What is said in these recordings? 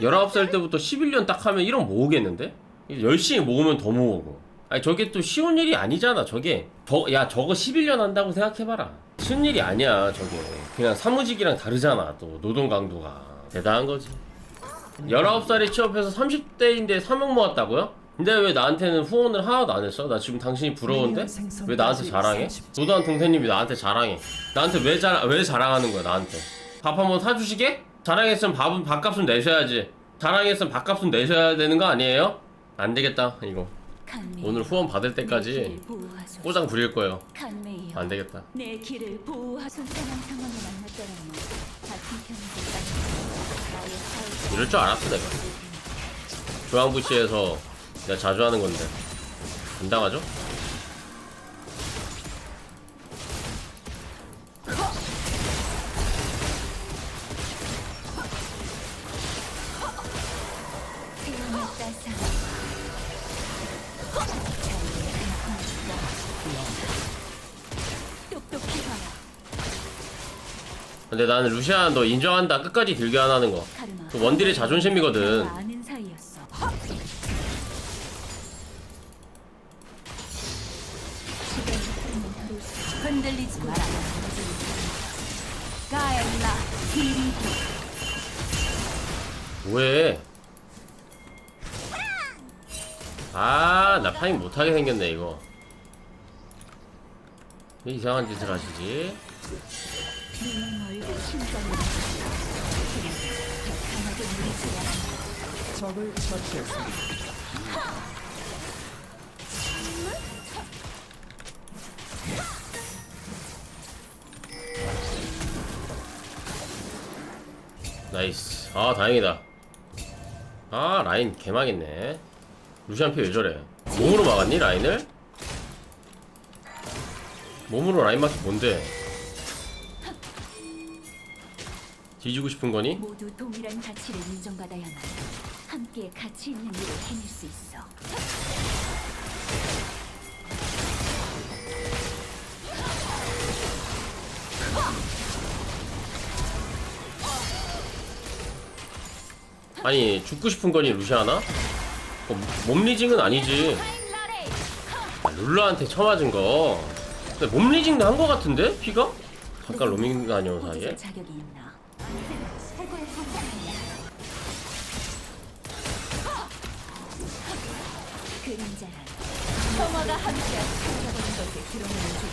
19살 때부터 11년 딱 하면 1억 모으겠는데? 열심히 모으면 더 모으고. 아니, 저게 또 쉬운 일이 아니잖아, 저게. 저, 야, 저거 11년 한다고 생각해봐라. 쉬운 일이 아니야, 저게. 그냥 사무직이랑 다르잖아, 또, 노동 강도가. 대단한 거지. 19살에 취업해서 30대인데 3억 모았다고요? 근데 왜 나한테는 후원을 하나도 안 했어? 나 지금 당신이 부러운데? 왜 나한테 자랑해? 노단 동생님이 나한테 자랑해. 나한테 왜, 자, 왜 자랑하는 거야, 나한테? 밥 한번 사주시게? 자랑했으면 밥은 밥값은 내셔야지. 자랑했으면 밥값은 내셔야 되는 거 아니에요? 안 되겠다, 이거. 오늘 후원 받을 때까지 꼬장 부릴 거예요. 안 되겠다. 내 길을 보호하 손상한 상황에 같은 이럴 줄 알았어, 내가. 중앙부시에서 내가 자주 하는 건데. 안 당하죠? 근데 나는 루시안 너 인정한다. 끝까지 들게 안 하는 거. 그 원딜의 자존심이거든. 아는 사이였어 흔들리지 마라 가엘라 왜? 아, 나 파밍 못하게 생겼네, 이거. 왜 이상한 짓을 하시지? 적을 처치했습니다. 나이스. 아, 다행이다. 아, 라인 개망했네. 루시안 피 왜 저래? 몸으로 막았니, 라인을? 몸으로 라인 막기 뭔데? 뒤지고 싶은 거니? 모두 동일한 가치를 인정받아야만 함께 가치 있는 일을 해낼 수 있어. 아니, 죽고 싶은 거니, 루시아나? 어, 몸리징은 아니지. 아, 룰라한테 쳐맞은 거. 근데 몸리징도 한 거 같은데? 피가? 잠깐 로밍 다녀온 사이에? 자격이 있나? 그림자란 평화가 함께 찾아보는 것에 드러내는 중.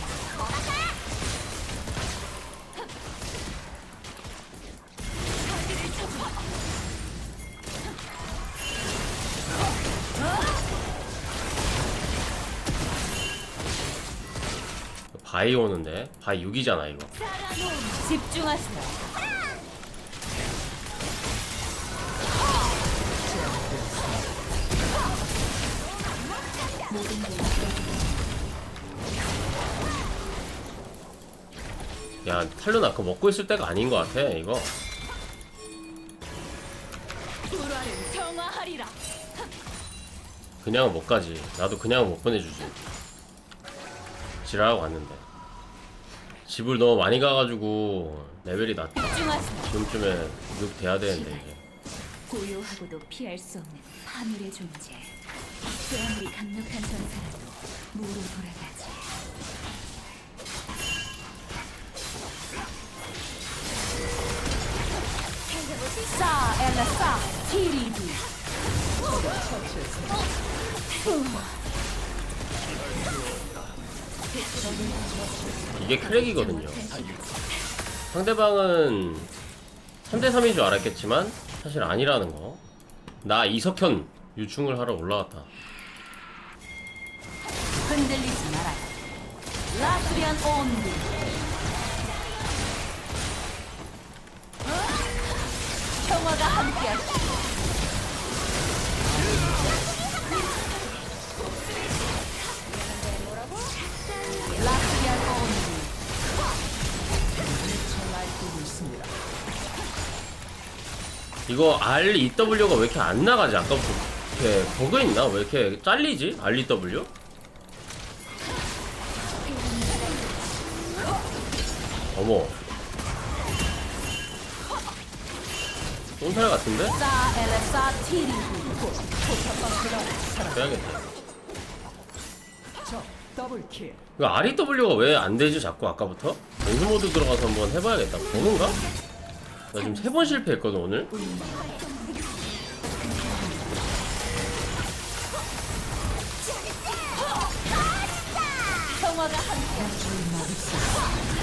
바이 오는데? 바이 6이잖아, 이거. 집중하세요. 야, 탈론 아까 먹고 있을 때가 아닌 것 같아, 이거. 그냥 못 가지. 나도 그냥 못 보내주지. 지랄하고 갔는데. 집을 너무 많이 가가지고 레벨이 낮다. 지금쯤에 6 돼야 되는데 이게. 고요하고도 피할 수 없는 하늘의 존재. 그 아무리 강력한 전사라도 무로 돌아가지. 싸 엘라 싸 티리디 이게 크랙이거든요. 상대방은 3대3인 줄 알았겠지만 사실 아니라는 거. 나 이석현 유충을 하러 올라왔다. 흔들리지 말아요. 라스리안 온디. 평화가 함께하시. 라스리안 온디. 날뛰고 있습니다. 이거 REW가 왜 이렇게 안 나가지? 아까부터 이렇게 버그 있나? 왜 이렇게 잘리지? REW? 어머 쏜살 같은데? 사 엘레사 티리 빼야겠다 적 더블 킬. 이거 REW가 왜 안 되지 자꾸 아까부터? 연습 모드 들어가서 한번 해봐야겠다 되는가? 나 지금 세 번 실패했거든 오늘 평화가 함께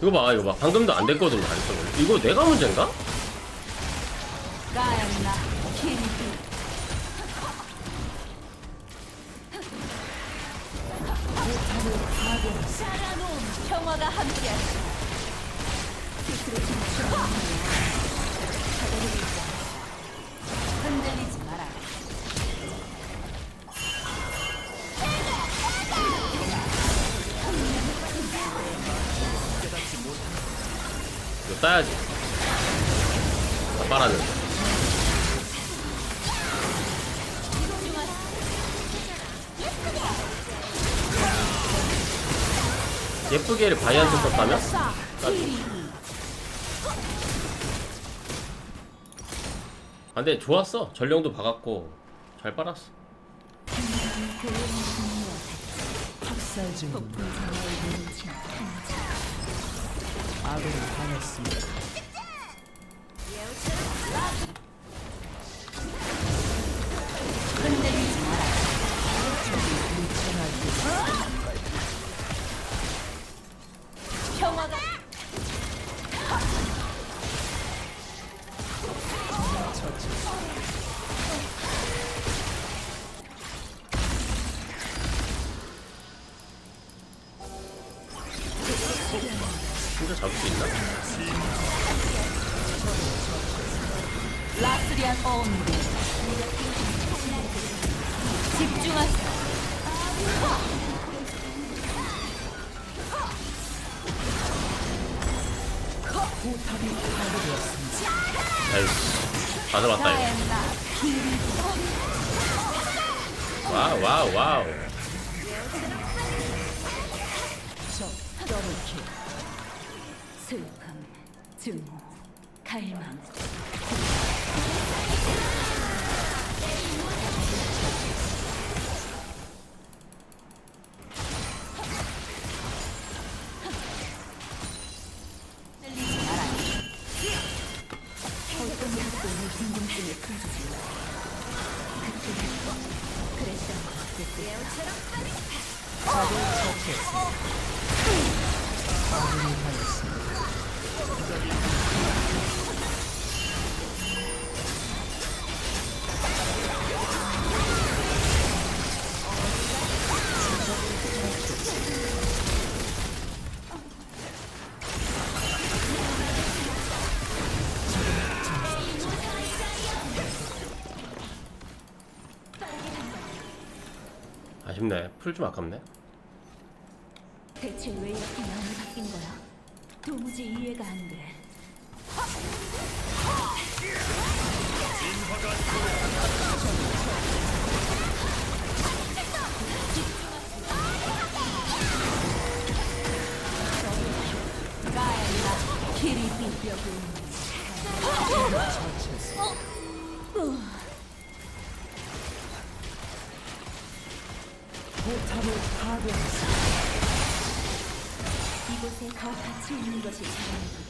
이거 봐 이거 봐. 방금도 안 됐거든 REW 이거 내가 문제인가? 따야지. 다 빨았는데 예쁘게 바이안트 썼다며? 사 키리비 아, 근데 좋았어. 전령도 박았고 잘 빨았어. 중 아군이 당했습니다. 라스리안 온비 집중하세요. 아이씨 다 잡았다 이거. 와우 와우 와우. 슬픔 증오 갈망 적을 처치했습니다. 아군이 당했습니다. 아쉽네 풀 좀 아깝네 대체 왜 이렇게 마음이 바뀐 거야? 도무지 이해가 안 돼. 가엔나 키리비 처치 더 가치 있는 것이 자연이거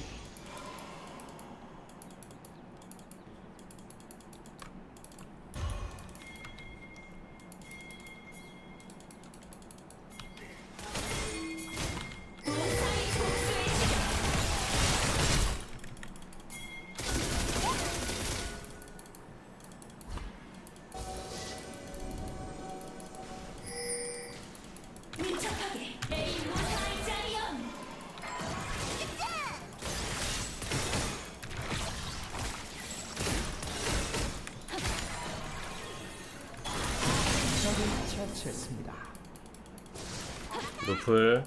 루플.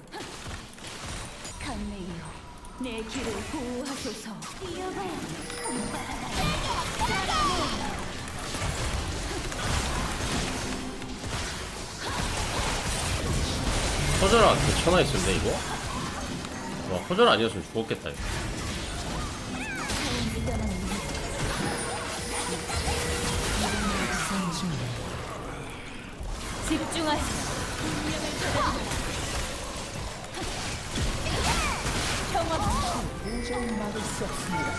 허절 앞에 그 천하 있었네 이거? 와 허절 아니었으면 죽었겠다 이거. 집중하시오. 도저히 막을 수 없습니다.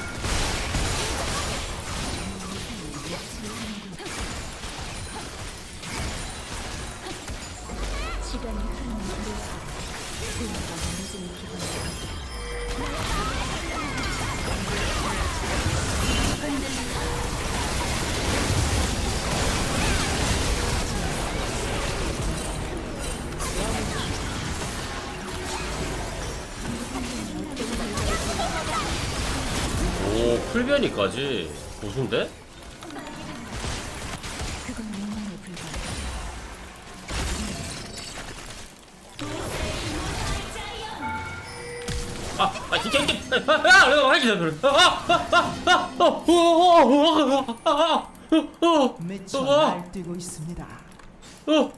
오 풀변이까지 고수인데? 그건 욕망에 불과해. 아, 아, 진짜, 진짜, 아, 아, 아, 하지 마, 그래. 아, 아, 아, 아, 어, 어, 어, 어, 아, 어, 어, 미쳐 어, 날뛰고 있습니다. 어.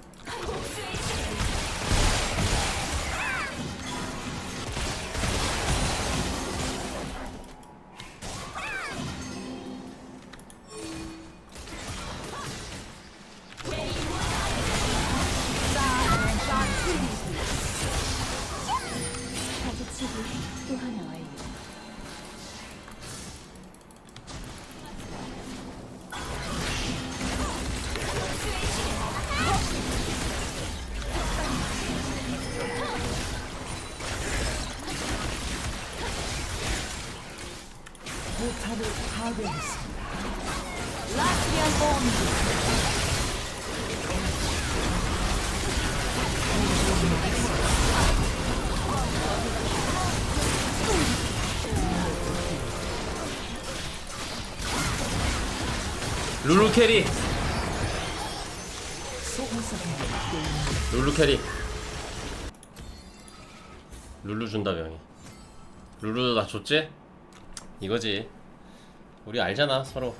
룰루 캐리, 룰루 캐리. 룰루 준다 명이. 룰루 나 줬지? 이거지. 우리 알잖아 서로.